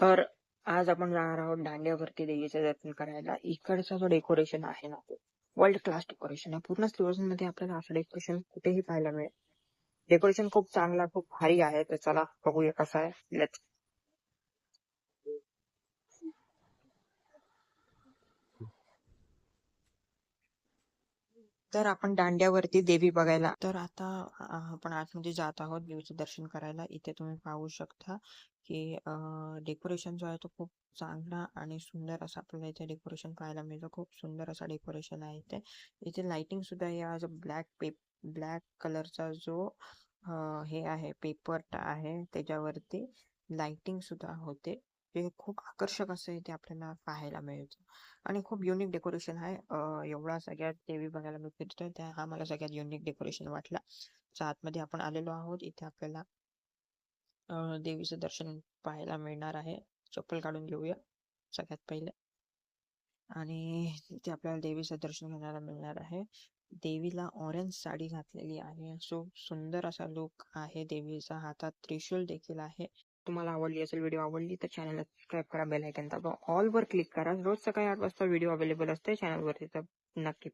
तर आज आपण जाणार आहोत दांड्यावरती देवीचं दर्शन करायला. इकडचा जो डेकोरेशन आहे ना तो वर्ल्ड क्लास डेकोरेशन आहे. पूर्ण सिल्वर मध्ये आपल्याला असं डेकोरेशन कुठेही पाहायला मिळेल. डेकोरेशन खूप चांगला खूप भारी आहे. तर चला बघूया कसं आहे. लेट्स तर आपण दांड्यावरती देवी बघायला तर आता आपण आतमध्ये म्हणजे जात आहोत देवीचं दर्शन करायला. इथे तुम्ही पाहू शकता की डेकोरेशन जो आहे तो खूप चांगला आणि सुंदर असा आपल्याला इथे डेकोरेशन पाहायला मिळतं. खूप सुंदर असा डेकोरेशन आहे इथे. इथे लाइटिंग सुद्धा या जो ब्लॅक पेप ब्लॅक कलरचा जो हे आहे पेपर आहे त्याच्यावरती लाइटिंग सुद्धा होते. हे खूप आकर्षक असं इथे आपल्याला पाहायला मिळतं. आणि खूप युनिक डेकोरेशन आहे. एवढा सगळ्यात देवी बघायला मिळतो त्या हा मला सगळ्यात युनिक डेकोरेशन वाटला. आतमध्ये आपण आलेलो आहोत. इथे आपल्याला देवीचं दर्शन पाहायला मिळणार आहे. चप्पल काढून घेऊया सगळ्यात पहिले. आणि इथे आपल्याला देवीचं दर्शन घ्यायला मिळणार आहे. देवीला ऑरेंज साडी घातलेली आहे. सो सुंदर असा लुक आहे. देवीचा हातात त्रिशूल देखील आहे. तुम्हाला आवडली असेल व्हिडिओ आवडली तर चॅनलला सबस्क्राईब करा बेल आयकन दाबा. ऑल वर क्लिक करा. रोज सकाळी आठ वाजता व्हिडिओ अवेलेबल असते चॅनलवरती तर नक्की